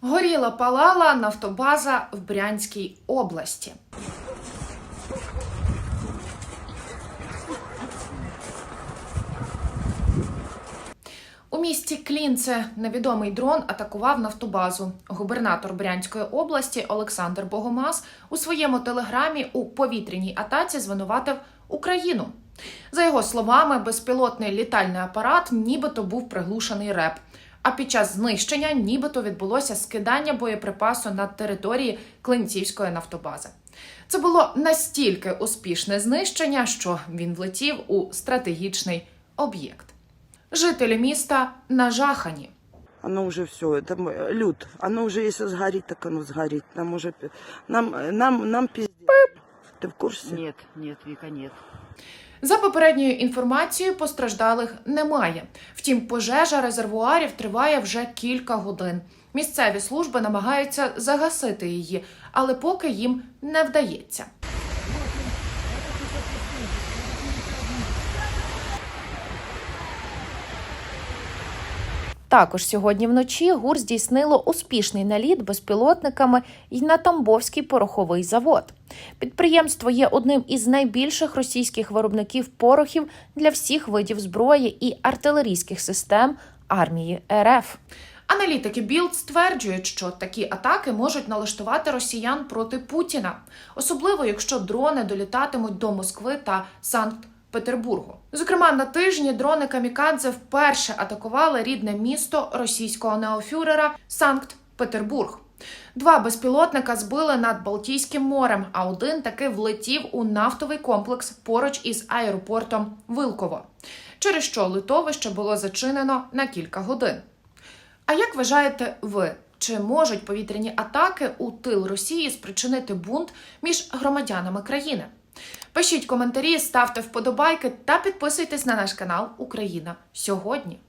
Горіла палала нафтобаза в Брянській області. У місті Клінце невідомий дрон атакував нафтобазу. Губернатор Брянської області Олександр Богомаз у своєму телеграмі у повітряній атаці звинуватив Україну. За його словами, безпілотний літальний апарат нібито був приглушений РЕП. А під час знищення нібито відбулося скидання боєприпасу на території Клинцівської нафтобази. Це було настільки успішне знищення, що він влетів у стратегічний об'єкт. Жителі міста нажахані. Оно уже все, это м- люд. Оно уже если сгорит, так оно сгорит. Нам уже нам нам нам пиздец. Ты в курсе? Нет, нет, Вика, нет. За попередньою інформацією, постраждалих немає. Втім, пожежа резервуарів триває вже кілька годин. Місцеві служби намагаються загасити її, але поки їм не вдається. Також сьогодні вночі ГУР здійснило успішний наліт безпілотниками й на Тамбовський пороховий завод. Підприємство є одним із найбільших російських виробників порохів для всіх видів зброї і артилерійських систем армії РФ. Аналітики Білд стверджують, що такі атаки можуть налаштувати росіян проти Путіна, особливо якщо дрони долітатимуть до Москви та Санкт-Петербургу. Зокрема, на тижні дрони Камікадзе вперше атакували рідне місто російського неофюрера Санкт-Петербург. Два безпілотника збили над Балтійським морем, а один таки влетів у нафтовий комплекс поруч із аеропортом Вилково, через що литовище було зачинено на кілька годин. А як вважаєте ви, чи можуть повітряні атаки у тил Росії спричинити бунт між громадянами країни? Пишіть коментарі, ставте вподобайки та підписуйтесь на наш канал Україна сьогодні.